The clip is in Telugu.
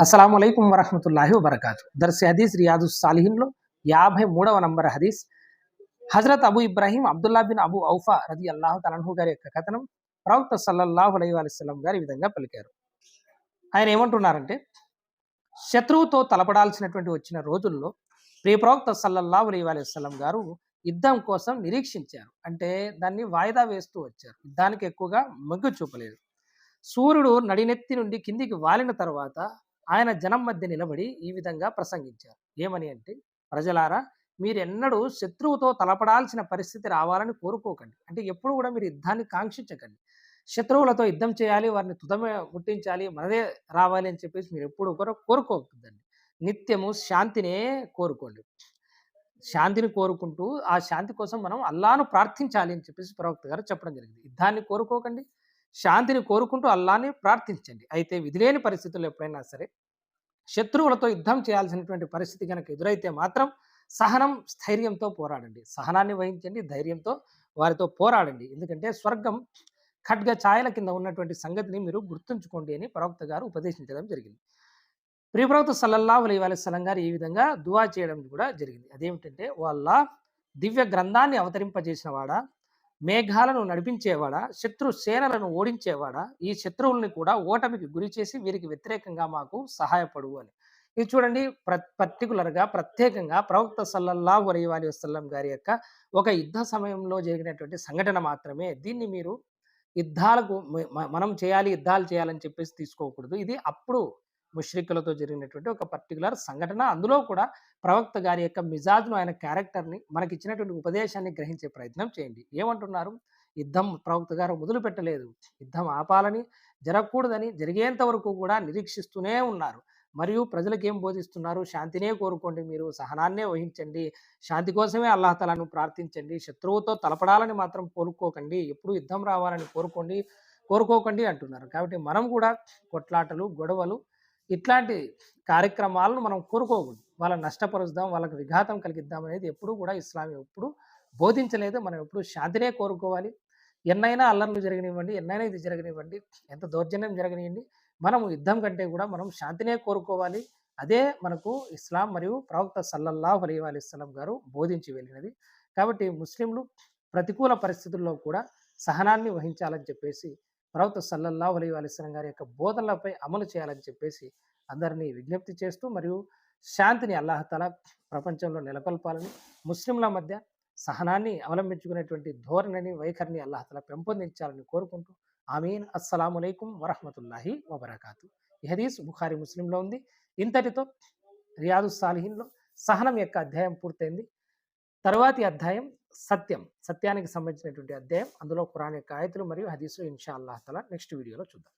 అస్సలం అయికం వరహమతుల్లాహి వబర్కాతు దర్శ హదీస్ రియాదు సాలిహిన్లో యాభై మూడవ నంబర్ హదీస్. Hazrat Abu Ibrahim Abdullah bin Abu Aufa రది అల్లాహు తలహు గారి యొక్క కథనం ప్రవక్త సల్లల్లాహు అలై అలిస్లం గారి ఈ విధంగా పలికారు. ఆయన ఏమంటున్నారంటే శత్రువుతో తలపడాల్సినటువంటి వచ్చిన రోజుల్లో ప్రియ ప్రవక్త సల్లల్లాహు అలై అలిస్లం గారు యుద్ధం కోసం నిరీక్షించారు. అంటే దాన్ని వాయిదా వేస్తూ వచ్చారు. యుద్ధానికి ఎక్కువగా మొగ్గు చూపలేదు. సూర్యుడు నడినెత్తి నుండి కిందికి వాలిన తర్వాత ఆయన జనం మధ్య నిలబడి ఈ విధంగా ప్రసంగించారు. ఏమని అంటే ప్రజలారా మీరెన్నడూ శత్రువుతో తలపడాల్సిన పరిస్థితి రావాలని కోరుకోకండి. అంటే ఎప్పుడు కూడా మీరు యుద్ధాన్ని కాంక్షించకండి. శత్రువులతో యుద్ధం చేయాలి వారిని తుదమే ముట్టించాలి మనదే రావాలి అని చెప్పేసి మీరు ఎప్పుడు కూడా కోరుకోవద్దండి. నిత్యము శాంతినే కోరుకోండి. శాంతిని కోరుకుంటూ ఆ శాంతి కోసం మనం అల్లాను ప్రార్థించాలి అని చెప్పేసి ప్రవక్త గారు చెప్పడం జరిగింది. యుద్ధాన్ని కోరుకోకండి శాంతిని కోరుకుంటూ అల్లాని ప్రార్థించండి. అయితే విధిలేని పరిస్థితుల్లో ఎప్పుడైనా సరే శత్రువులతో యుద్ధం చేయాల్సినటువంటి పరిస్థితి కనుక ఎదురైతే మాత్రం సహనం స్థైర్యంతో పోరాడండి. సహనాన్ని వహించండి ధైర్యంతో వారితో పోరాడండి. ఎందుకంటే స్వర్గం ఖడ్గ ఛాయల కింద ఉన్నటువంటి సంగతిని మీరు గుర్తుంచుకోండి అని ప్రవక్త గారు ఉపదేశించడం జరిగింది. ప్రియప్రవక్త సల్లల్లా అలీ అలైస్లం గారు ఈ విధంగా దువా చేయడం కూడా జరిగింది. అదేమిటంటే వాళ్ళ దివ్య గ్రంథాన్ని అవతరింపజేసిన వాడా? మేఘాలను నడిపించేవాడా శత్రు సేనలను ఓడించేవాడా ఈ శత్రువుల్ని కూడా ఓటమికి గురి చేసి వీరికి వ్యతిరేకంగా మాకు సహాయపడు అని. ఇది చూడండి ప్ర పర్టికులర్గా ప్రత్యేకంగా ప్రవక్త సల్లల్లా అలీ అలీ వసల్లం గారి యొక్క ఒక యుద్ధ సమయంలో జరిగినటువంటి సంఘటన మాత్రమే. దీన్ని మీరు యుద్ధాలకు మనం చేయాలి యుద్ధాలు చేయాలని చెప్పేసి తీసుకోకూడదు. ఇది అప్పుడు ముష్రికులతో జరిగినటువంటి ఒక పర్టికులర్ సంఘటన. అందులో కూడా ప్రవక్త గారి యొక్క మిజాజ్ను ఆయన క్యారెక్టర్ని మనకి ఇచ్చినటువంటి ఉపదేశాన్ని గ్రహించే ప్రయత్నం చేయండి. ఏమంటున్నారు? యుద్ధం ప్రవక్త గారు మొదలు పెట్టలేదు యుద్ధం ఆపాలని జరగకూడదని జరిగేంత వరకు కూడా నిరీక్షిస్తూనే ఉన్నారు. మరియు ప్రజలకేం బోధిస్తున్నారు? శాంతినే కోరుకోండి మీరు. సహనాన్నే వహించండి. శాంతి కోసమే అల్లాహతలను ప్రార్థించండి. శత్రువుతో తలపడాలని మాత్రం కోరుకోకండి. ఎప్పుడు యుద్ధం రావాలని కోరుకోండి కోరుకోకండి అంటున్నారు. కాబట్టి మనం కూడా కొట్లాటలు గొడవలు ఇట్లాంటి కార్యక్రమాలను మనం కోరుకోకూడదు. వాళ్ళని నష్టపరుస్తాం వాళ్ళకి విఘాతం కలిగిద్దాం అనేది ఎప్పుడు కూడా ఇస్లాం ఎప్పుడు బోధించలేదు. మనం ఎప్పుడు శాంతినే కోరుకోవాలి. ఎన్నైనా అల్లర్లు జరగనివ్వండి ఎన్నైనా ఇది జరగనివ్వండి ఎంత దౌర్జన్యం జరగనివ్వండి మనం యుద్ధం కంటే కూడా మనం శాంతినే కోరుకోవాలి. అదే మనకు ఇస్లాం మరియు ప్రవక్త సల్లల్లాహు అలీ అలీస్లం గారు బోధించి వెళ్ళినది. కాబట్టి ముస్లింలు ప్రతికూల పరిస్థితుల్లో కూడా సహనాన్ని వహించాలని చెప్పేసి ప్రవక్త సల్లల్లా అలీ అలిస్లం గారి యొక్క బోధనలపై అమలు చేయాలని చెప్పేసి అందరినీ విజ్ఞప్తి చేస్తూ మరియు శాంతిని అల్లాహతల ప్రపంచంలో నెలకొల్పాలని ముస్లింల మధ్య సహనాన్ని అవలంబించుకునేటువంటి ధోరణిని వైఖరిని అల్లాహతల పెంపొందించాలని కోరుకుంటూ ఆమీన్. అస్సలాములైకుం వరహమతుల్లాహి వబర్కాతు. ఈ హదీస్ బుఖారి ముస్లింలో ఉంది. ఇంతటితో రియాదు సాలిహీన్లో సహనం యొక్క అధ్యాయం పూర్తయింది. తరువాతి అధ్యాయం సత్యం సత్యానికి సంబంధించినటువంటి అధ్యాయం. అందులో ఖురాన్ యొక్క ఆయతులు మరియు హదీసు ఇన్షా అల్లాహతల నెక్స్ట్ వీడియోలో చూద్దాం.